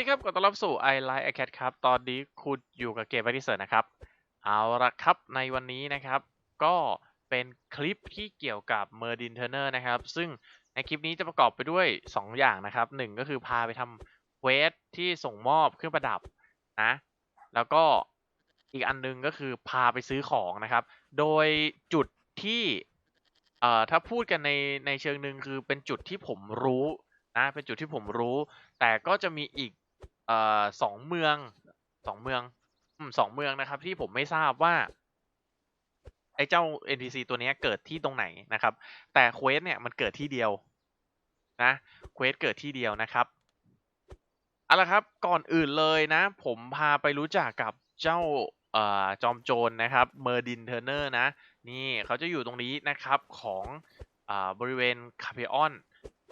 ดีครับขอต้อนรับสู่ i Like a Cat ครับ ตอนนี้คุณอยู่กับเกม b บ d ิเซอร์นะครับ เอาละครับในวันนี้นะครับ ก็เป็นคลิปที่เกี่ยวกับ m e r d i n Turner นะครับ ซึ่งในคลิปนี้จะประกอบไปด้วย 2 อย่างนะครับหนึ่งก็คือพาไปทำเวสที่ส่งมอบเครื่องประดับนะ แล้วก็อีกอันนึงก็คือพาไปซื้อของนะครับ โดยจุดที่เอ่อถ้าพูดกันในในเชิงหนึ่งคือเป็นจุดที่ผมรู้นะเป็นจุดที่ผมรู้ แต่ก็จะมีอีก เอ่อสองเมืองสองเมืองอืมสองเมืองนะครับ ที่ผมไม่ทราบว่าไอ้เจ้า NPC ตัวนี้เกิดที่ตรงไหนนะครับ แต่เควสเนี่ยมันเกิดที่เดียวนะเควสเกิดที่เดียวนะครับเอาละครับก่อนอื่นเลยนะ ผมพาไปรู้จักกับเจ้าเอ่อจอมโจรนะครับเมอร์ดินเทอร์เนอร์นะ นี่เขาจะอยู่ตรงนี้นะครับของอาบริเวณคาเพออน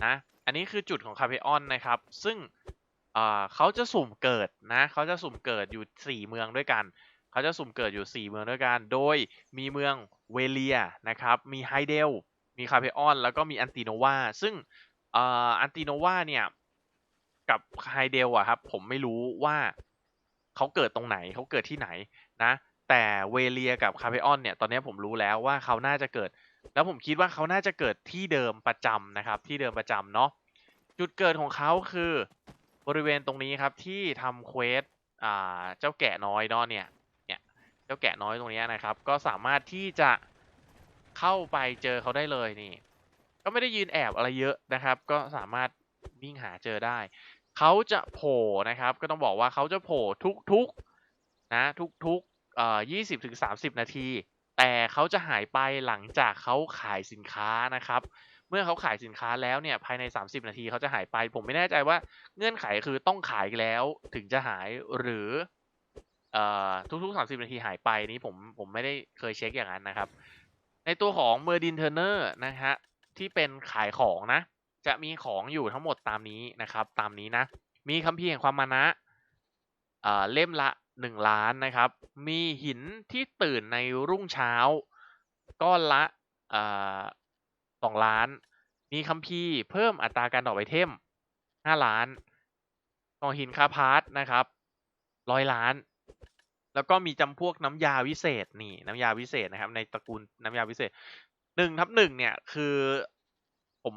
นะ อันนี้คือจุดของคาเพออนนะครับ ซึ่ง เขาจะสุ่มเกิดนะเขาจะสุ่มเกิดอยู่ 4 เมืองด้วยกัน เขาจะสุ่มเกิดอยู่ 4 เมืองด้วยกัน โดยมีเมืองเวเลียนะครับ มีไฮเดล มีคาเพออน แล้วก็มีอันติโนวา ซึ่งอันติโนวาเนี่ย กับไฮเดลอะครับ ผมไม่รู้ว่าเขาเกิดตรงไหน เขาเกิดที่ไหนนะ แต่เวเลียกับคาเพออนเนี่ย ตอนนี้ผมรู้แล้วว่าเขาน่าจะเกิด แล้วผมคิดว่าเขาน่าจะเกิดที่เดิมประจำนะครับ ที่เดิมประจำเนาะ จุดเกิดของเขาคือ บริเวณตรงนี้ครับที่ทำเควสอ่าเจ้าแกะน้อยเนาะเนี่ยเนี่ยเจ้าแกะน้อยตรงนี้นะครับ ก็สามารถที่จะเข้าไปเจอเขาได้เลยนี่ ก็ไม่ได้ยืนแอบอะไรเยอะนะครับ ก็สามารถวิ่งหาเจอได้ เขาจะโผล่นะครับ ก็ต้องบอกว่าเขาจะโผล่ทุกๆนะทุกๆเอ่อยี่สิบถึงสามสิบนาที แต่เขาจะหายไปหลังจากเขาขายสินค้านะครับ เมื่อเขาขายสินค้าแล้วเนี่ยภายใน 30 นาทีเขาจะหายไป ผมไม่แน่ใจว่าเงื่อนไขคือต้องขายแล้วถึงจะหายหรือทุกๆ 30 นาทีหายไปนี้ผมผมไม่ได้เคยเช็คอย่างนั้นนะครับ ในตัวของเมอร์ดินเทอร์เนอร์นะฮะที่เป็นขายของนะ จะมีของอยู่ทั้งหมดตามนี้นะครับ ตามนี้นะ มีคัมภีร์แห่งความมานะเเล่มละหนึ่งล้านนะครับ มีหินที่ตื่นในรุ่งเช้าก้อนละ สองล้าน มีคัมภีร์เพิ่มอัตราการดอปไอเทมห้าล้านกองหินคาพาร์ตนะครับร้อยล้าน แล้วก็มีจำพวกน้ำยาวิเศษนี่น้ำยาวิเศษนะครับ ในตระกูลน้ำยาวิเศษหนึ่งทับหนึ่งเนี่ยคือผม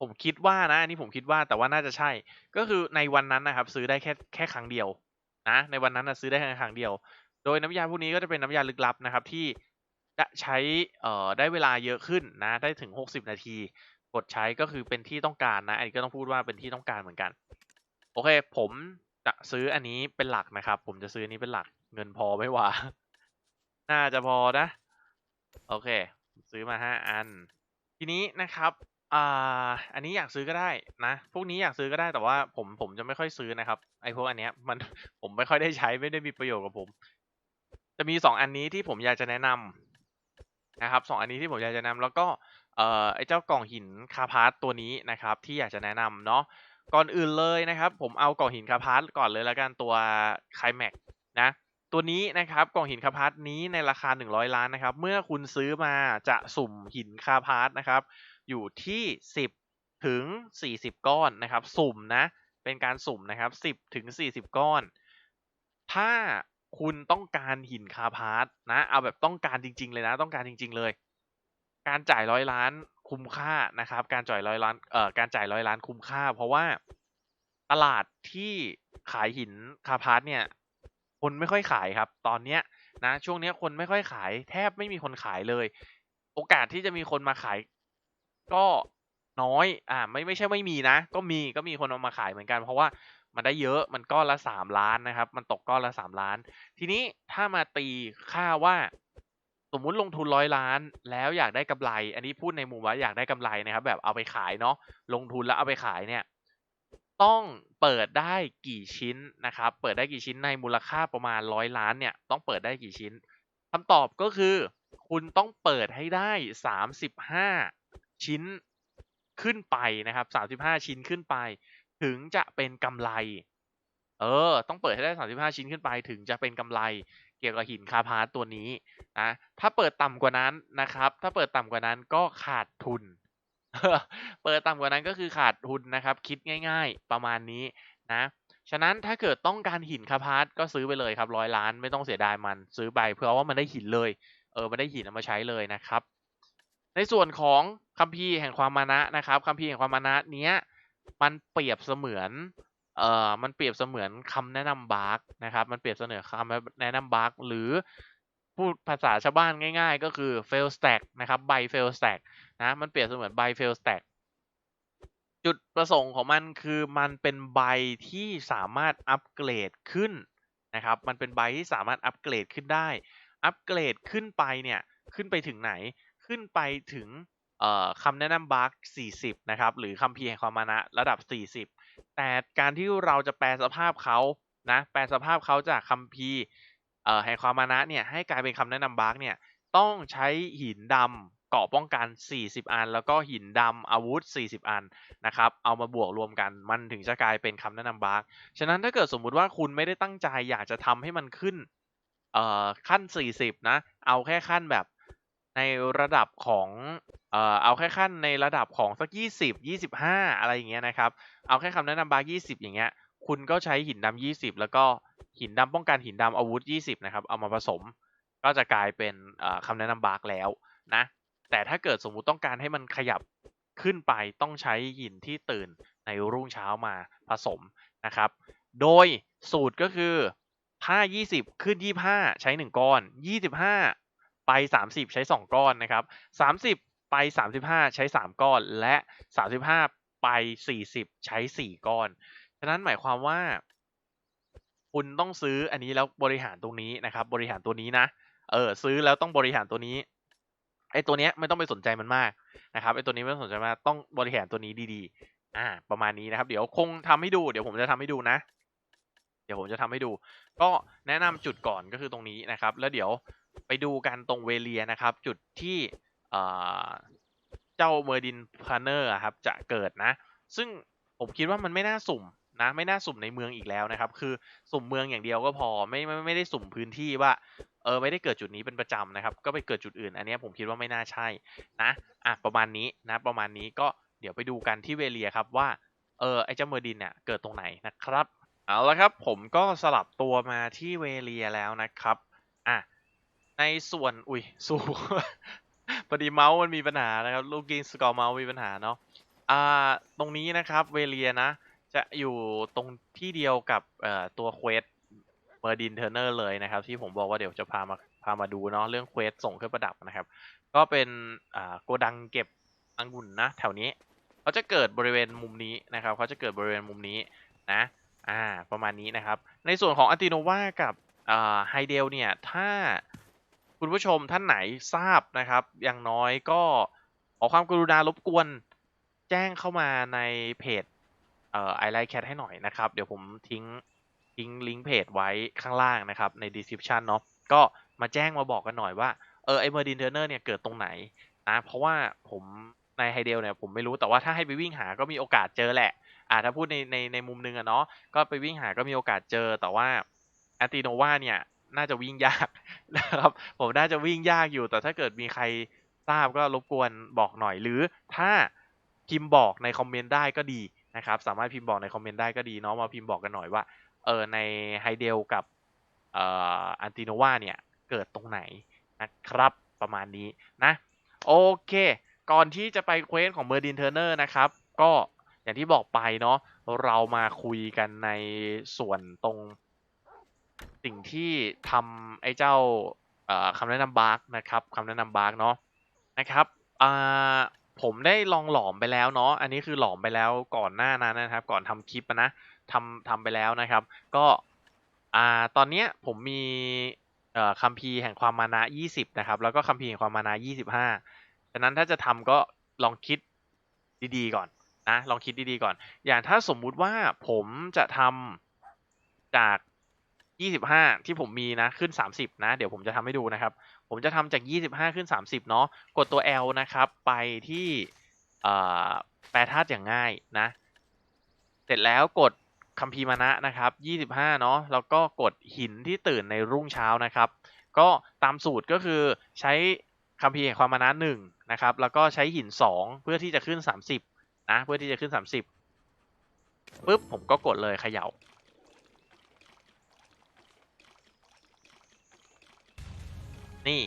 ผมคิดว่านะอันนี้ผมคิดว่าแต่ว่าน่าจะใช่ ก็คือในวันนั้นนะครับ ซื้อได้แค่แค่ครั้งเดียวนะในวันนั้นนะซื้อได้แค่ครั้งเดียว โดยน้ำยาพวกนี้ก็จะเป็นน้ำยาลึกลับนะครับ ที่ จะใช้ เอ่อ ได้เวลาเยอะขึ้นนะ ได้ถึงหกสิบนาที กดใช้ก็คือเป็นที่ต้องการนะ อันนี้ก็ต้องพูดว่าเป็นที่ต้องการเหมือนกัน โอเค ผมจะซื้ออันนี้เป็นหลักนะครับ ผมจะซื้ออันนี้เป็นหลัก เงินพอไหม่วะ น่าจะพอนะ โอเค ซื้อมาห้าอัน ทีนี้นะครับ อ่า อันนี้อยากซื้อก็ได้นะ พวกนี้อยากซื้อก็ได้ แต่ว่าผม ผมจะไม่ค่อยซื้อนะครับ ไอพวกอันเนี้ย มัน ผมไม่ค่อยได้ใช้ ไม่ได้มีประโยชน์กับผม จะมีสองอันนี้ที่ผมอยากจะแนะนำ นะครับสองอันนี้ที่ผมอยากจะแนะนำแล้วก็เอ่อไอ้เจ้ากล่องหินคาพาร์ตตัวนี้นะครับที่อยากจะแนะนำเนาะก่อนอื่นเลยนะครับ ผมเอากล่องหินคาพาร์ตก่อนเลยแล้วกันตัวไคลแม็กนะตัวนี้นะครับกล่องหินคาพาร์ตนี้ในราคา 100 ล้านนะครับ เมื่อคุณซื้อมาจะสุ่มหินคาพาร์ตนะครับ อยู่ที่ 10 ถึง 40 ก้อนนะครับ สุ่มนะเป็นการสุ่มนะครับ 10 ถึง 40 ก้อน ถ้า คุณต้องการหินคาพาร์ตนะ เอาแบบต้องการจริง ๆ เลยนะ ต้องการจริง ๆ เลย การจ่ายร้อยล้านคุ้มค่านะครับ การจ่ายร้อยล้านเอ่อการจ่ายร้อยล้านคุ้มค่า เพราะว่าตลาดที่ขายหินคาพาร์ตเนี่ย คนไม่ค่อยขายครับ ตอนเนี้ยนะ ช่วงเนี้ยคนไม่ค่อยขาย แทบไม่มีคนขายเลย โอกาสที่จะมีคนมาขาย ก็น้อย อ่า ไม่ไม่ใช่ไม่มีนะ ก็มีก็มีคนเอามาขายเหมือนกัน เพราะว่า มันได้เยอะมันก้อนละสามล้านนะครับ มันตกก้อนละสามล้าน ทีนี้ถ้ามาตีค่าว่าสมมุติลงทุนร้อยล้าน แล้วอยากได้กำไร อันนี้พูดในมุมว่าอยากได้กำไรนะครับ แบบเอาไปขายเนาะลงทุนแล้วเอาไปขายเนี่ยต้องเปิดได้กี่ชิ้นนะครับ เปิดได้กี่ชิ้นในมูลค่าประมาณร้อยล้านเนี่ยต้องเปิดได้กี่ชิ้นคำตอบก็คือ คุณต้องเปิดให้ได้สามสิบห้าชิ้นขึ้นไปนะครับสามสิบห้าชิ้นขึ้นไป ถึงจะเป็นกำไร เออ ต้องเปิดให้ได้สามสิบห้าชิ้นขึ้นไปถึงจะเป็นกำไร เกี่ยวกับหินคาพาร์ตตัวนี้นะถ้าเปิดต่ำกว่านั้นนะครับ ถ้าเปิดต่ำกว่านั้นก็ขาดทุน เปิดต่ำกว่านั้นก็คือขาดทุนนะครับ คิดง่าย ๆ ประมาณนี้นะฉะนั้นถ้าเกิดต้องการหินคาพาร์ตก็ซื้อไปเลยครับร้อยล้านไม่ต้องเสียดายมันซื้อไปเพื่อว่ามันได้หินเลย เออมันได้หินเอามาใช้เลยนะครับ ในส่วนของคัมภีร์แห่งความมานะนะครับคัมภีร์แห่งความมานะเนี้ย มันเปรียบเสมือน เอ่อ มันเปรียบเสมือนคำแนะนำบาร์กนะครับ มันเปรียบเสมือนคำแนะนำบาร์กหรือพูดภาษาชาวบ้านง่ายๆ ก็คือ fail stack นะครับ by fail stack นะ มันเปรียบเสมือน by fail stack จุดประสงค์ของมันคือมันเป็นใบที่สามารถอัปเกรดขึ้นนะครับ มันเป็นใบที่สามารถอัปเกรดขึ้นได้ อัปเกรดขึ้นไปเนี่ย ขึ้นไปถึงไหน ขึ้นไปถึง คำแนะนำบาร์ก40 นะครับ หรือคำพีแห่งความมานะระดับ 40 แต่การที่เราจะแปลสภาพเขานะแปลสภาพเขาจากคำพีแห่งความมานะเนี่ยให้กลายเป็นคำแนะนำบาร์กเนี่ยต้องใช้หินดำเกาะป้องกัน 40 อัน แล้วก็หินดำอาวุธ 40 อันนะครับเอามาบวกรวมกันมันถึงจะกลายเป็นคำแนะนำบาร์กฉะนั้นถ้าเกิดสมมุติว่าคุณไม่ได้ตั้งใจอยากจะทำให้มันขึ้นเอ่อขั้น 40 นะ เอาแค่ขั้นแบบ ในระดับของเอ่อเอาแค่ขั้นในระดับของสัก 20 25 อะไรอย่างเงี้ยนะครับ เอาแค่คำแนะนำบาร์20 อย่างเงี้ย คุณก็ใช้หินดำ20 แล้วก็หินดำป้องกันหินดำอาวุธ 20 นะครับ เอามาผสม ก็จะกลายเป็นคำแนะนำบาร์แล้วนะ แต่ถ้าเกิดสมมุติต้องการให้มันขยับขึ้นไปต้องใช้หินที่ตื่นในรุ่งเช้ามาผสมนะครับ โดยสูตรก็คือถ้า 20 ขึ้น 25 ใช้ 1 ก้อน 25 ไป 30 ใช้ 2 ก้อนนะครับ 30 ไป 35 ใช้ 3 ก้อน และ 35 ไป 40 ใช้ 4 ก้อน ฉะนั้นหมายความว่า คุณต้องซื้ออันนี้แล้วบริหารตรงนี้นะครับ บริหารตัวนี้นะ เออซื้อแล้วต้องบริหารตัวนี้ไอ้ตัวเนี้ยไม่ต้องไปสนใจมันมากนะครับไอ้ตัวนี้ไม่ต้องสนใจมากต้องบริหารตัวนี้ดีๆ อ่า ประมาณนี้นะครับ เดี๋ยวคงทำให้ดู เดี๋ยวผมจะทำให้ดูนะ เดี๋ยวผมจะทำให้ดู ก็แนะนำจุดก่อนก็คือตรงนี้นะครับ แล้วเดี๋ยว ไปดูกันตรงเวเลียนะครับ จุดที่เจ้าเมอร์ดินพาเนอร์ครับจะเกิดนะ ซึ่งผมคิดว่ามันไม่น่าสุ่มนะไม่น่าสุ่มในเมืองอีกแล้วนะครับ คือสุ่มเมืองอย่างเดียวก็พอไม่ไม่ไม่ได้สุ่มพื้นที่ว่าเออไม่ได้เกิดจุดนี้เป็นประจำนะครับ ก็ไปเกิดจุดอื่น อันนี้ผมคิดว่าไม่น่าใช่นะอะประมาณนี้นะประมาณนี้ก็เดี๋ยวไปดูกันที่เวเลียครับว่าเออไอเจ้าเมอร์ดินเนี่ยเกิดตรงไหนนะครับเอาละครับผมก็สลับตัวมาที่เวเลียแล้วนะครับ ในส่วน อุ้ย สู้พอดีเมาส์มันมีปัญหานะครับ ลูกกินสกอร์เมาส์มีปัญหาเนาะ อ่า ตรงนี้นะครับเวเลียนะ จะอยู่ตรงที่เดียวกับเอ่อตัวเควสเมอร์ดินเทอร์เนอร์เลยนะครับ ที่ผมบอกว่าเดี๋ยวจะพามาพามาดูเนาะเรื่องเควสส่งเครื่องประดับนะครับ ก็เป็นอ่าโกดังเก็บอังุ่นนะ แถวนี้เขาจะเกิดบริเวณมุมนี้นะครับเขาจะเกิดบริเวณมุมนี้นะ อ่า ประมาณนี้นะครับ ในส่วนของอัติโนวากับอ่าไฮเดลเนี่ย ถ้า คุณผู้ชมท่านไหนทราบนะครับ อย่างน้อยก็ขอความกรุณารบกวนแจ้งเข้ามาในเพจเอ่อไอไลท์แคทให้หน่อยนะครับ เดี๋ยวผมทิ้งทิ้งลิงก์เพจไว้ข้างล่างนะครับ ใน description เนาะก็มาแจ้งมาบอกกันหน่อยว่าเออไอเมอร์ดินเทอร์เนอร์เนี่ยเกิดตรงไหนนะเพราะว่าผมในไฮเดลเนี่ยผมไม่รู้แต่ว่าถ้าให้ไปวิ่งหาก็มีโอกาสเจอแหละอ่าถ้าพูดในในในมุมนึงอะเนาะก็ไปวิ่งหาก็มีโอกาสเจอแต่ว่าแอติโนวาเนี่ย น่าจะวิ่งยากนะครับ ผมน่าจะวิ่งยากอยู่ แต่ถ้าเกิดมีใครทราบก็รบกวนบอกหน่อยหรือ ถ้าพิมพ์บอกในคอมเมนต์ได้ก็ดีนะครับ สามารถพิมพ์บอกในคอมเมนต์ได้ก็ดีเนาะมาพิมพ์บอกกันหน่อยว่าเออในไฮเดลกับเอ่ออันติโนวาเนี่ยเกิดตรงไหนนะครับประมาณนี้นะ โอเค ก่อนที่จะไปเควสของเมอร์ดินเทอร์เนอร์นะครับ ก็อย่างที่บอกไปเนาะเรามาคุยกันในส่วนตรง สิ่งที่ทำไอ้เจ้าคำแนะนำบาร์กนะครับคำแนะนำบาร์กเนาะนะครับผมได้ลองหลอมไปแล้วเนาะอันนี้คือหลอมไปแล้วก่อนหน้านั้นนะครับ ก่อนทำคลิปนะทำทำไปแล้วนะครับ ก็ตอนนี้ผมมีคัมภีร์แห่งความมานะ 20 นะครับ แล้วก็คัมภีร์แห่งความมานะ 25ฉะนั้นถ้าจะทำก็ลองคิดดีๆก่อนนะลองคิดดีๆก่อน อย่างถ้าสมมุติว่าผมจะทำจาก 25ที่ผมมีนะขึ้น30นะ เดี๋ยวผมจะทำให้ดูนะครับ ผมจะทำจาก25ขึ้น30เนาะกดตัว L นะครับ ไปที่แปลธาตุอย่างง่ายนะ เสร็จแล้วกดคัมภีมานะนะครับ25เนาะแล้วก็กดหินที่ตื่นในรุ่งเช้านะครับ ก็ตามสูตรก็คือใช้คัมภีแห่งความมานะ1นะครับ แล้วก็ใช้หิน2เพื่อที่จะขึ้น30นะ เพื่อที่จะขึ้น30ปุ๊บผมก็กดเลยเขย่า นี่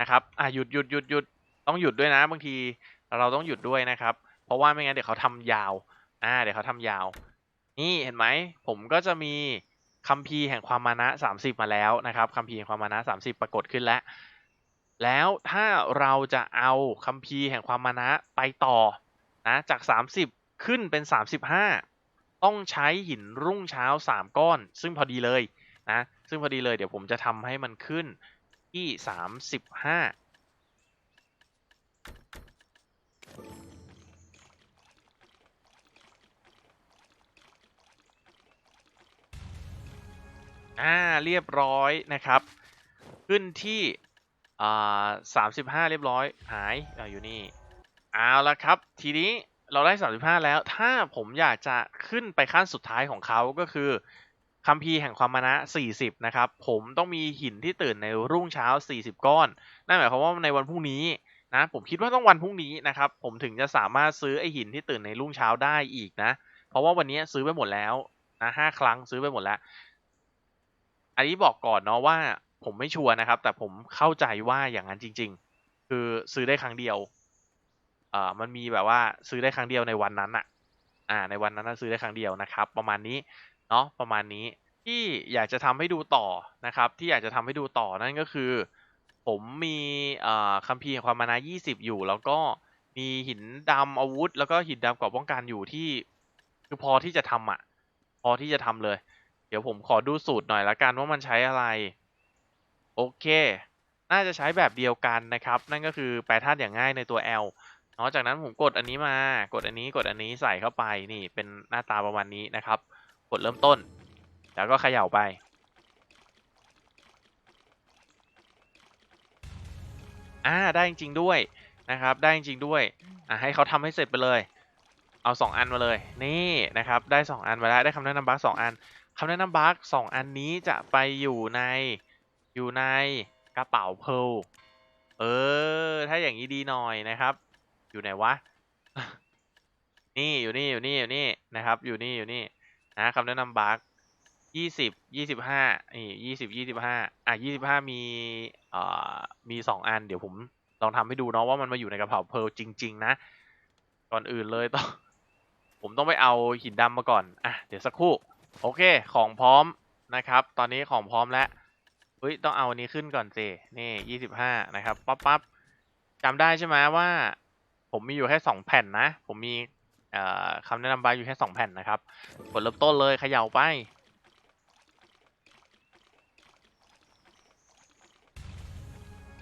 นะครับ อะหยุดหยุดหยุดหยุดต้องหยุดด้วยนะ บางทีเราต้องหยุดด้วยนะครับ เพราะว่าไม่งั้นเดี๋ยวเขาทำยาว อ่า เดี๋ยวเขาทำยาว นี่เห็นไหม ผมก็จะมีคัมภีร์แห่งความมานะ 30 มาแล้วนะครับคัมภีร์แห่งความมานะ 30 ปรากฏขึ้นแล้ว แล้วถ้าเราจะเอาคัมภีร์แห่งความมานะไปต่อนะจาก 30 ขึ้นเป็น 35 ต้องใช้หินรุ่งเช้า 3 ก้อน ซึ่งพอดีเลยนะซึ่งพอดีเลยเดี๋ยวผมจะทำให้มันขึ้น ที่35อ่าเรียบร้อยนะครับ ขึ้นที่อ่าสามสิบห้าเรียบร้อยหายอาอยู่นี่เอาละครับ ทีนี้เราได้สามสิบห้าแล้ว ถ้าผมอยากจะขึ้นไปขั้นสุดท้ายของเขาก็คือ คัมภีร์แห่งความมานะ 40 นะครับ ผมต้องมีหินที่ตื่นในรุ่งเช้า 40 ก้อน นั่นหมายความว่าในวันพรุ่งนี้นะ ผมคิดว่าต้องวันพรุ่งนี้นะครับ ผมถึงจะสามารถซื้อไอหินที่ตื่นในรุ่งเช้าได้อีกนะ เพราะว่าวันนี้ซื้อไปหมดแล้วนะห้าครั้งซื้อไปหมดแล้ว อันนี้บอกก่อนเนาะว่าผมไม่ชัวร์นะครับ แต่ผมเข้าใจว่าอย่างนั้นจริง ๆ คือซื้อได้ครั้งเดียวเอ่อมันมีแบบว่าซื้อได้ครั้งเดียวในวันนั้นอะอ่า ในวันนั้นซื้อได้ครั้งเดียวนะครับ ประมาณนี้ เนาะประมาณนี้ที่อยากจะทำให้ดูต่อนะครับ ที่อยากจะทำให้ดูต่อนั่นก็คือ ผมมีคัมภีร์ความมานะ20 อยู่ แล้วก็มีหินดำอาวุธ แล้วก็หินดำกราะป้องกันอยู่ที่ คือพอที่จะทำอะ พอที่จะทำเลย เดี๋ยวผมขอดูสูตรหน่อยละกันว่ามันใช้อะไร โอเค น่าจะใช้แบบเดียวกันนะครับ นั่นก็คือแปรธาตุอย่างง่ายในตัว L เนาะจากนั้นผมกดอันนี้มากดอันนี้กดอันนี้ใส่เข้าไปนี่เป็นหน้าตาประมาณนี้นะครับ กดเริ่มต้น แล้วก็เขย่าไป อ่าได้จริง ๆ ด้วยนะครับ ได้จริง ๆ ด้วย อ่าให้เขาทำให้เสร็จไปเลย เอาสองอันมาเลย นี่นะครับ ได้สองอันมาแล้วได้คำแนะนำบัคสองอันคำแนะนำบัคสองอันนี้จะไปอยู่ในอยู่ในกระเป๋าเพลเออ ถ้าอย่างนี้ดีหน่อยนะครับ อยู่ไหนวะ นี่อยู่นี่อยู่นี่อยู่นี่นะครับ อยู่นี่อยู่นี่ นะคำแนะนำบัคยี่สิบยี่สิบห้านี่ยี่สิบยี่สิบห้าอะยี่สิบห้ามีเอ่อมีสองอัน เดี๋ยวผมลองทำให้ดูเนาะว่ามันมาอยู่ในกระเป๋าเพลจริง ๆ นะ ก่อนอื่นเลยต้องผมต้องไปเอาหินดำมาก่อน อะ เดี๋ยวสักครู่ โอเค ของพร้อมนะครับ ตอนนี้ของพร้อมแล้วเฮ้ย ต้องเอาอันนี้ขึ้นก่อนสินี่ยี่สิบห้านะครับ ปั๊บปั๊บจำได้ใช่ไหมว่า ผมมีอยู่แค่สองแผ่นนะ ผมมี คำแนะนำบายอยู่แค่สองแผ่นนะครับกดเริ่มต้นเลยเขย่าไป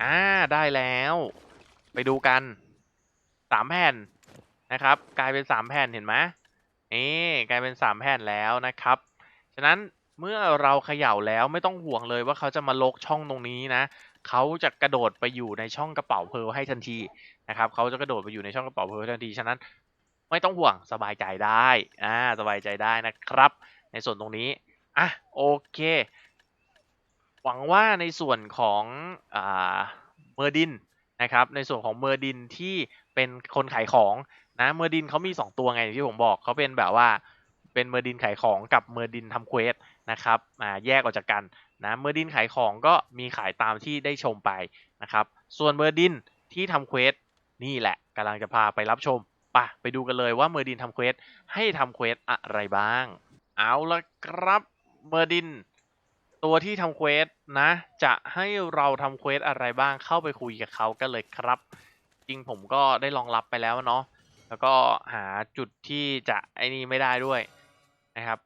อ่าได้แล้ว ไปดูกันสามแผ่นนะครับ กลายเป็นสามแผ่นเห็นไหมนี่กลายเป็นสามแผ่นแล้วนะครับ ฉะนั้นเมื่อเราเขย่าแล้วไม่ต้องห่วงเลยว่าเขาจะมาลกช่องตรงนี้นะเขาจะกระโดดไปอยู่ในช่องกระเป๋าเพลให้ทันทีนะครับเขาจะกระโดดไปอยู่ในช่องกระเป๋าเพลทันที ฉะนั้น ไม่ต้องห่วงสบายใจได้อ่าสบายใจได้นะครับ ในส่วนตรงนี้อะโอเค หวังว่าในส่วนของอ่าเมอร์ดินนะครับในส่วนของเมอร์ดินที่เป็นคนขายของนะเมอร์ดินเขามี 2 ตัวไงที่ผมบอกเขาเป็นแบบว่าเป็นเมอร์ดินขายของกับเมอร์ดินทำเควสนะครับอ่าแยกออกจากกันนะเมอร์ดินขายของก็มีขายตามที่ได้ชมไปนะครับส่วนเมอร์ดินที่ทำเควสนี่แหละกำลังจะพาไปรับชม ปะไปดูกันเลยว่าเมอร์ดินทำเควสให้ทำเควสอะไรบ้าง เอาละครับเมอร์ดิน ตัวที่ทำเควสนะ จะให้เราทำเควสอะไรบ้างเข้าไปคุยกับเขากันเลยครับ จริงผมก็ได้ลองรับไปแล้วเนาะแล้วก็หาจุดที่จะไอ้นี่ไม่ได้ด้วยนะครับ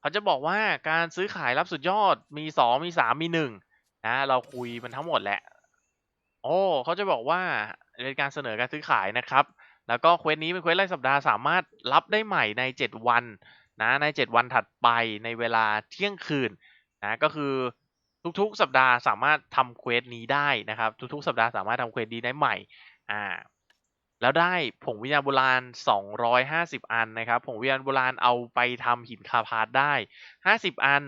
เขาจะบอกว่าการซื้อขายรับสุดยอดมีสองมีสามมีหนึ่งนะ เราคุยมันทั้งหมดแหละ โอ้เขาจะบอกว่าเป็นการเสนอการซื้อขายนะครับ แล้วก็เควสนี้เป็นเควสรายสัปดาห์สามารถรับได้ใหม่ใน 7 วันนะใน 7 วันถัดไปในเวลาเที่ยงคืนนะก็คือทุกๆ สัปดาห์สามารถทำเควสนี้ได้นะครับ ทุกๆ สัปดาห์สามารถทำเควสนี้ได้ใหม่อ่าแล้วได้ผงวิญญาณโบราณ 250 อันนะครับผงวิญญาณโบราณเอาไปทำหินคาพาร์ทได้ 50 อัน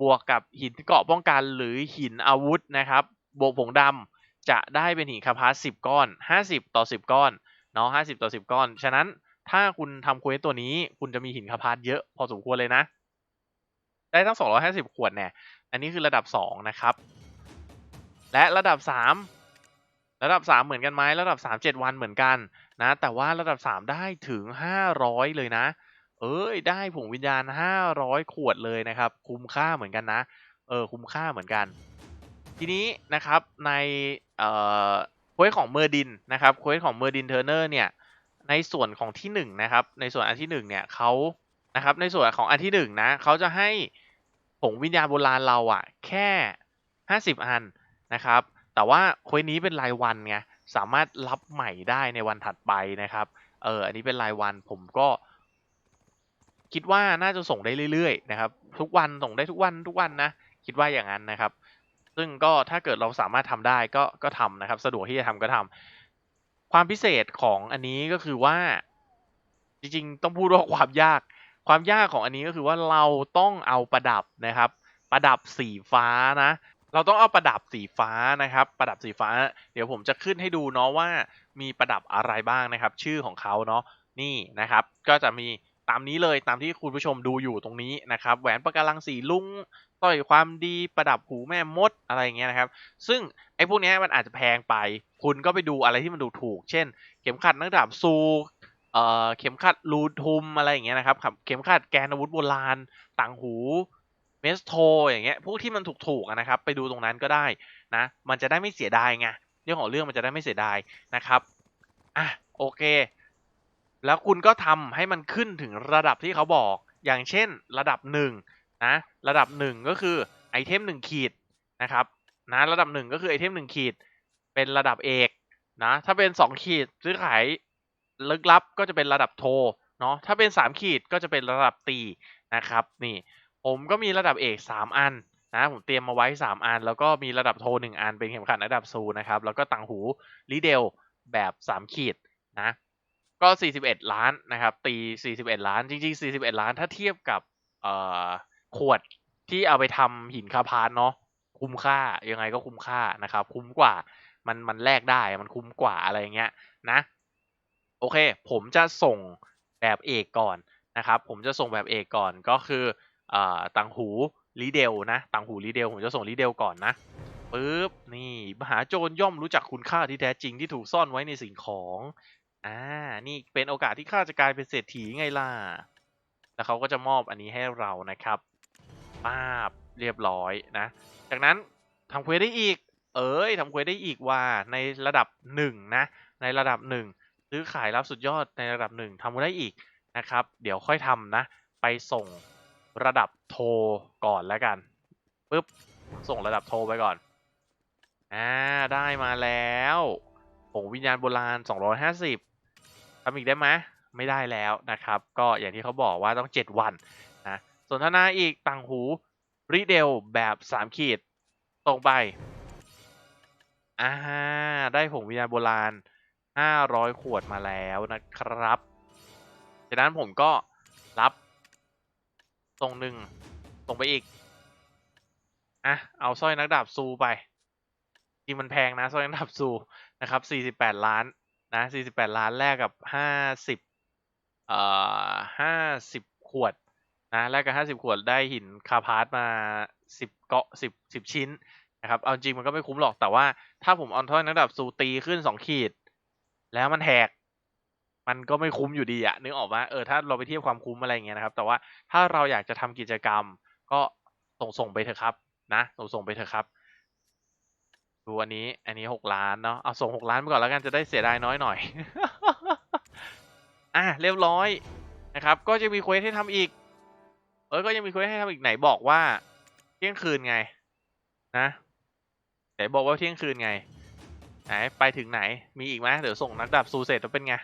บวกกับหินเกาะป้องกันหรือหินอาวุธนะครับ บวกผงดำจะได้เป็นหินคาพาร์ท10 ก้อน 50 ต่อ 10 ก้อน เนาะ50ต่อ10ก้อน ฉะนั้นถ้าคุณทำเควสตัวนี้ คุณจะมีหินคาพาร์ตเยอะพอสมควรเลยนะ ได้ตั้ง 250 ขวดเนี่ย อันนี้คือระดับ 2 นะครับ และระดับ 3 ระดับ 3 เหมือนกันไหมระดับ 3 7 วันเหมือนกันนะ แต่ว่าระดับ 3 ได้ถึง 500 เลยนะ เอ้ย ได้ผงวิญญาณ 500 ขวดเลยนะครับ คุ้มค่าเหมือนกันนะ เออ คุ้มค่าเหมือนกัน ทีนี้นะครับ ใน เควสของเมอร์ดินนะครับเควสของเมอร์ดินเทอร์เนอร์เนี่ยในส่วนของที่หนึ่งนะครับในส่วนอันที่หนึ่งเนี่ยเขานะครับในส่วนของอันที่หนึ่งนะเขาจะให้ผงวิญญาณโบราณเราอะแค่ห้าสิบอันนะครับ แต่ว่าเควสนี้เป็นรายวันไงสามารถรับใหม่ได้ในวันถัดไปนะครับเอออันนี้เป็นรายวันผมก็คิดว่าน่าจะส่งได้เรื่อยๆนะครับ ทุกวันส่งได้ทุกวันทุกวันนะ คิดว่าอย่างนั้นนะครับ ซึ่งก็ถ้าเกิดเราสามารถทำได้ก็ก็ทำนะครับ สะดวกที่จะทำก็ทำความพิเศษของอันนี้ก็คือว่า จริงๆ ต้องพูดว่าความยาก ความยากของอันนี้ก็คือว่าเราต้องเอาประดับนะครับ ประดับสีฟ้านะ เราต้องเอาประดับสีฟ้านะครับ ประดับสีฟ้า เดี๋ยวผมจะขึ้นให้ดูเนาะว่ามีประดับอะไรบ้างนะครับ ชื่อของเขาเนาะนี่นะครับ ก็จะมี ตามนี้เลยตามที่คุณผู้ชมดูอยู่ตรงนี้นะครับแหวนประการังสีลุงต่อยความดีประดับหูแม่มดอะไรอย่างเงี้ยนะครับ ซึ่งไอ้พวกเนี้ยมันอาจจะแพงไป คุณก็ไปดูอะไรที่มันดูถูก เช่น เข็มขัดนักดาบซูเอ่อเข็มขัดรูทุมอะไรอย่างเงี้ยนะครับเข็มขัดแกนอาวุธโบราณต่างหูเมสโทอย่างเงี้ยพวกที่มันถูกๆนะครับ ไปดูตรงนั้นก็ได้นะมันจะได้ไม่เสียดายไงเรื่องของเรื่องมันจะได้ไม่เสียดายนะครับอะโอเค แล้วคุณก็ทำให้มันขึ้นถึงระดับที่เขาบอก อย่างเช่น ระดับหนึ่งนะระดับหนึ่งก็คือไอเทมหนึ่งขีดนะครับนะระดับหนึ่งก็คือไอเทมหนึ่งขีด เป็นระดับเอกนะถ้าเป็นสองขีดซื้อขายลึกลับก็จะเป็นระดับโทเนาะถ้าเป็นสามขีดก็จะเป็นระดับตีนะครับนี่ผมก็มีระดับเอกสามอันนะผมเตรียมมาไว้สามอัน แล้วก็มีระดับโทหนึ่งอันเป็นเข็มขัดระดับซูนะครับแล้วก็ต่างหูลิเดลแบบสามขีดนะ ก็ 41 ล้านนะครับ ตี 41 ล้าน จริง ๆ 41 ล้านถ้าเทียบกับเอ่อขวดที่เอาไปทำหินคาพาร์เนาะคุ้มค่ายังไงก็คุ้มค่านะครับ คุ้มกว่ามันมันแลกได้มันคุ้มกว่าอะไรเงี้ยนะโอเค ผมจะส่งแบบเอกก่อนนะครับ ผมจะส่งแบบเอกก่อนก็คือเอ่อต่างหูลีเดลนะต่างหูลีเดลผมจะส่งลีเดลก่อนนะปึ๊บนี่มหาโจรย่อมรู้จักคุณค่าที่แท้จริงที่ถูกซ่อนไว้ในสิ่งของ อ่า นี่เป็นโอกาสที่ข้าจะกลายเป็นเศรษฐีไงล่ะ แล้วเขาก็จะมอบอันนี้ให้เรานะครับป้าบเรียบร้อยนะ จากนั้นทำเควสได้อีก เอ้ยทำเควสได้อีกว่าในระดับหนึ่งนะในระดับหนึ่งซื้อขายรับสุดยอดในระดับหนึ่งทำได้อีกนะครับ เดี๋ยวค่อยทำนะ ไปส่งระดับโทก่อนแล้วกันปึ๊บส่งระดับโทไปก่อนอ่าได้มาแล้วผงวิญญาณโบราณ 250 ทำอีกได้ไหมไม่ได้แล้วนะครับ ก็อย่างที่เขาบอกว่าต้อง 7 วันนะสนทนาอีกต่างหูรีเดลแบบ 3 ขีดตรงไปอ่าได้ผงวิญญาณโบราณ 500 ขวดมาแล้วนะครับจากนั้นผมก็รับตรงหนึ่งตรงไปอีกอะเอาสร้อยนักดาบซูไปจริงมันแพงนะสร้อยนักดาบซูนะครับ 48 ล้าน นะ 48 ล้านแลกกับ 50เอ่อ50 ขวดนะแลกกับ 50 ขวดได้หินคาพาร์ตมา 10 เกาะ10 10 ชิ้นนะครับ เอาจริงมันก็ไม่คุ้มหรอกแต่ว่าถ้าผมเอาสร้อยนักดาบซูตีขึ้น 2 ขีด แล้วมันแหก มันก็ไม่คุ้มอยู่ดีอะนึกออกว่าเออถ้าเราไปเทียบความคุ้มอะไรเงี้ยนะครับ แต่ว่าถ้าเราอยากจะทำกิจกรรมก็ส่งส่งไปเถอะครับนะส่งส่งไปเถอะครับ ดูอันนี้ อันนี้หกล้านเนาะ เอาส่งหกล้านไปก่อนแล้วกันจะได้เสียดายน้อยหน่อย อะเรียบร้อยนะครับ ก็จะมีเควสให้ทำอีก เออก็ยังมีเควสให้ทำอีกไหนบอกว่า เที่ยงคืนไง นะไหนบอกว่าเที่ยงคืนไง ไหนไปถึงไหน มีอีกไหมเดี๋ยวส่งนักดาบซูเสร็จแล้วเป็นไง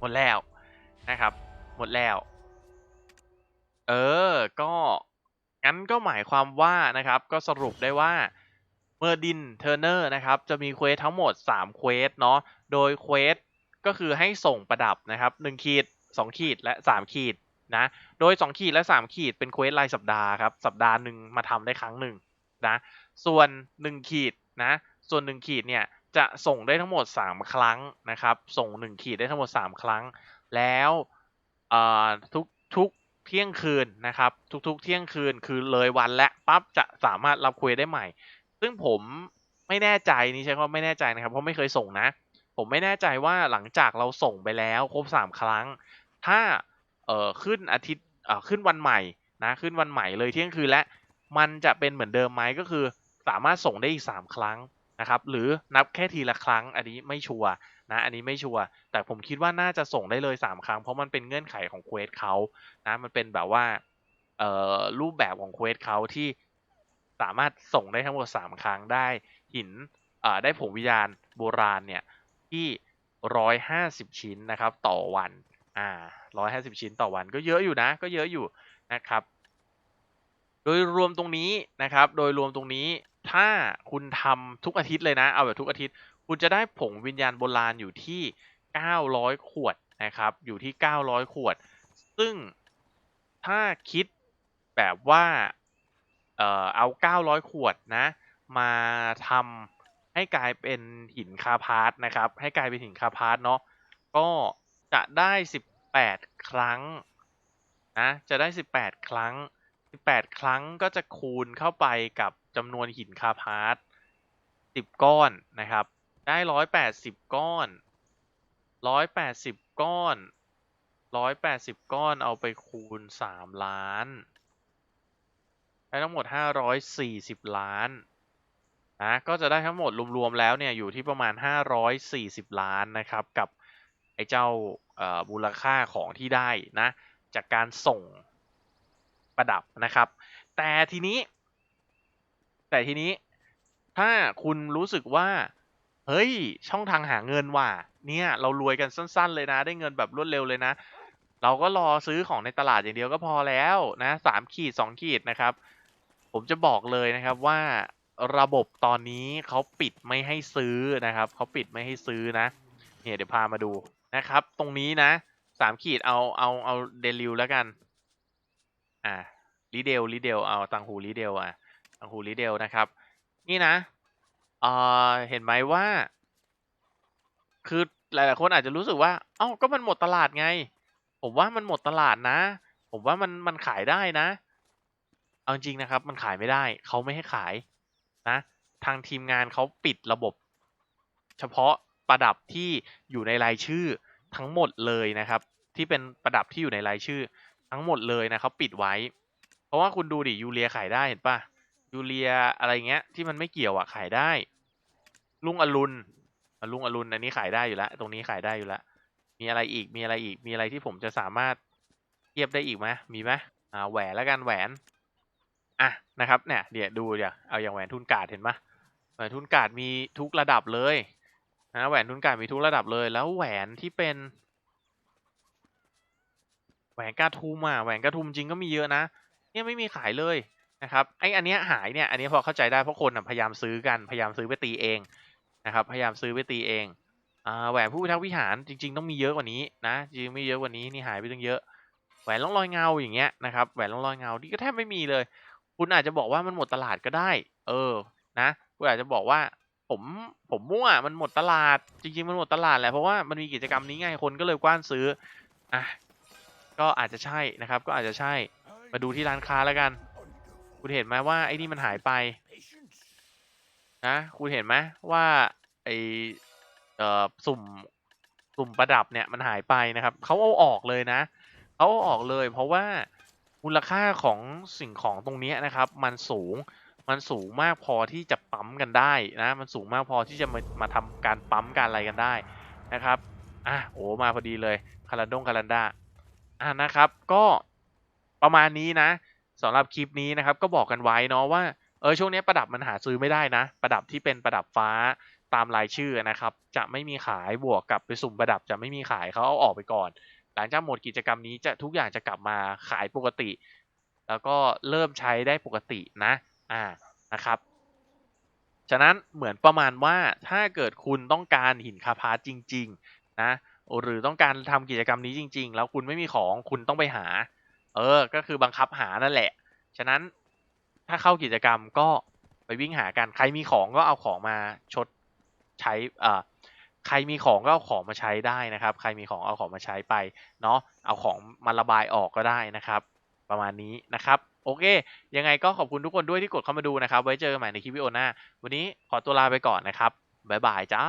หมดแล้วนะครับ หมดแล้ว เออ ก็งั้นก็หมายความว่านะครับ ก็สรุปได้ว่า เมอร์ดินเทอร์เนอร์นะครับจะมีเควสทั้งหมด 3 เควสเนาะโดยเควสก็คือให้ส่งประดับนะครับ1ขีด 2 ขีดและ 3 ขีดนะโดย 2 ขีดและ 3 ขีดเป็นเควสรายสัปดาห์ครับสัปดาห์หนึ่งมาทำได้ครั้งหนึ่งนะส่วน 1 ขีดนะส่วน 1 ขีดเนี่ยจะส่งได้ทั้งหมด 3 ครั้งนะครับส่ง 1 ขีดได้ทั้งหมด 3 ครั้ง แล้วทุกทุกเที่ยงคืนนะครับทุกๆเที่ยงคืนคือเลยวันและปั๊บจะสามารถรับเควสได้ใหม่ ซึ่งผมไม่แน่ใจนี่ใช่ว่าไม่แน่ใจนะครับ เพราะไม่เคยส่งนะ ผมไม่แน่ใจว่าหลังจากเราส่งไปแล้วครบสามครั้ง ถ้าเอ่อขึ้นอาทิตย์เอ่อขึ้นวันใหม่นะขึ้นวันใหม่เลยเที่ยงคืนและมันจะเป็นเหมือนเดิมไหมก็คือ สามารถส่งได้อีกสามครั้งนะครับ หรือนับแค่ทีละครั้ง อันนี้ไม่ชัวร์นะอันนี้ไม่ชัวร์แต่ผมคิดว่าน่าจะส่งได้เลยสามครั้ง เพราะมันเป็นเงื่อนไขของเควสเขานะมันเป็นแบบว่าเอ่อรูปแบบของเควสเขาที่ สามารถส่งได้ทั้งหมดสามครั้งได้หินได้ผงวิญญาณโบราณเนี่ยที่ร้อยห้าสิบชิ้นนะครับต่อวันอ่าร้อยห้าสิบชิ้นต่อวันก็เยอะอยู่นะ ก็เยอะอยู่นะครับ โดยรวมตรงนี้นะครับ โดยรวมตรงนี้ถ้าคุณทำทุกอาทิตย์เลยนะ เอาแบบทุกอาทิตย์ คุณจะได้ผงวิญญาณโบราณอยู่ที่900ขวดนะครับ อยู่ที่900ขวด ซึ่งถ้าคิดแบบว่า เอ่อเอา 900 ขวดนะ มาทำให้กลายเป็นหินคาพาร์ตนะครับ ให้กลายเป็นหินคาพาร์ตเนาะ ก็จะได้ 18 ครั้งนะ จะได้ 18 ครั้ง 18 ครั้งก็จะคูณเข้าไปกับจำนวนหินคาพาร์ต10 ก้อนนะครับ ได้ 180 ก้อน 180 ก้อน 180 ก้อนเอาไปคูณ 3 ล้าน ได้ทั้งหมด 540 ล้านนะก็จะได้ทั้งหมดรวมๆแล้วเนี่ยอยู่ที่ประมาณ 540 ล้านนะครับกับไอ้เจ้าเอ่อมูลค่าของที่ได้นะจากการส่งประดับนะครับ แต่ทีนี้ แต่ทีนี้ถ้าคุณรู้สึกว่า เฮ้ย ช่องทางหาเงินว่ะเนี่ย เรารวยกันสั้น ๆ เลยนะ ได้เงินแบบรวดเร็วเลยนะ เราก็รอซื้อของในตลาดอย่างเดียวก็พอแล้วนะสามขีดสองขีดนะครับ ผมจะบอกเลยนะครับว่าระบบตอนนี้เขาปิดไม่ให้ซื้อนะครับเขาปิดไม่ให้ซื้อนะเนี่ยเดี๋ยวพามาดูนะครับ ตรงนี้นะสามขีดเอาเอาเอาเดลิวแล้วกัน อ่าลีเดลลีเดลเอาตังหูลีเดลอะตังหูลีเดลนะครับ นี่นะเอ่อเห็นไหมว่า คือหลายๆคนอาจจะรู้สึกว่า เอ้าก็มันหมดตลาดไง ผมว่ามันหมดตลาดนะ ผมว่ามันมันขายได้นะ เอาจริงนะครับ มันขายไม่ได้เขาไม่ให้ขายนะ ทางทีมงานเขาปิดระบบ เฉพาะประดับที่อยู่ในรายชื่อทั้งหมดเลยนะครับ ที่เป็นประดับที่อยู่ในรายชื่อ ทั้งหมดเลยนะเขาปิดไว้ เพราะว่าคุณดูดิยูเรียขายได้เห็นปะยูเรียอะไรเงี้ย ที่มันไม่เกี่ยวอะขายได้ ลุงอรุณลุงอรุณอันนี้ขายได้อยู่แล้วตรงนี้ขายได้อยู่แล้วมีอะไรอีกมีอะไรอีกมีอะไรที่ผมจะสามารถเทียบได้อีกไหมมีไหมอ่าแหวนแล้วกันแหวน อะนะครับเนี่ยเดี๋ยวดูเดี๋ยวเอาอย่างแหวนทุนกาดเห็นปะแหวนทุนกาดมีทุกระดับเลยนะแหวนทุนกาดมีทุกระดับเลย แล้วแหวนที่เป็น แหวนกระทุมอะแหวนกระทุมจริงก็มีเยอะนะเนี่ยไม่มีขายเลยนะครับไออันเนี้ยหายเนี่ยอันนี้พอเข้าใจได้เพราะคนพยายามซื้อกันพยายามซื้อไปตีเองนะครับ พยายามซื้อไปตีเองอ่าแหวนผู้พิทักษ์วิหารจริง ๆ ต้องมีเยอะกว่านี้นะจริงไม่เยอะกว่านี้นี่หายไปตั้งเยอะแหวนล่องรอยเงาอย่างเงี้ยนะครับแหวนล่องรอยเงานี่ก็แทบไม่มีเลย คุณอาจจะบอกว่ามันหมดตลาดก็ได้ เออ นะ คุณอาจจะบอกว่า ผม ผมมั่ว มันหมดตลาด จริง ๆ มันหมดตลาดแหละ เพราะว่ามันมีกิจกรรมนี้ไง คนก็เลยกว้านซื้อ อะ ก็อาจจะใช่นะครับ ก็อาจจะใช่ มาดูที่ร้านค้าแล้วกัน คุณเห็นไหมว่าไอ้นี่มันหายไป นะ คุณเห็นไหมว่าไอเอ่อ สุ่ม สุ่มประดับเนี่ยมันหายไปนะครับ เขาเอาออกเลยนะ เขาเอาออกเลย เพราะว่า มูลค่าของสิ่งของตรงนี้นะครับ มันสูงมันสูงมากพอที่จะปั๊มกันได้นะ มันสูงมากพอที่จะมามาทำการปั๊มการอะไรกันได้นะครับอะโอ้มาพอดีเลยคารันดงคารันดาอะนะครับ ก็ประมาณนี้นะสำหรับคลิปนี้นะครับ ก็บอกกันไว้เนาะว่าเออช่วงนี้ประดับมันหาซื้อไม่ได้นะ ประดับที่เป็นประดับฟ้าตามรายชื่อนะครับ จะไม่มีขายบวกกับไปสุ่มประดับจะไม่มีขายเขาเอาออกไปก่อน หลังจากหมดกิจกรรมนี้จะทุกอย่างจะกลับมาขายปกติ แล้วก็เริ่มใช้ได้ปกตินะอ่านะครับ ฉะนั้นเหมือนประมาณว่าถ้าเกิดคุณต้องการหินคาพาจริง ๆ นะหรือต้องการทำกิจกรรมนี้จริง ๆ แล้วคุณไม่มีของคุณต้องไปหา เออ ก็คือบังคับหานั่นแหละ ฉะนั้นถ้าเข้ากิจกรรมก็ไปวิ่งหากัน ใครมีของก็เอาของมาชดใช้อ่า ใครมีของก็เอาของมาใช้ได้นะครับ ใครมีของเอาของมาใช้ไปเนาะเอาของมาระบายออกก็ได้นะครับ ประมาณนี้นะครับ โอเค ยังไงก็ขอบคุณทุกคนด้วยที่กดเข้ามาดูนะครับ ไว้เจอกันใหม่ในคลิปวิดีโอหน้า วันนี้ขอตัวลาไปก่อนนะครับบ๊ายบายจ้า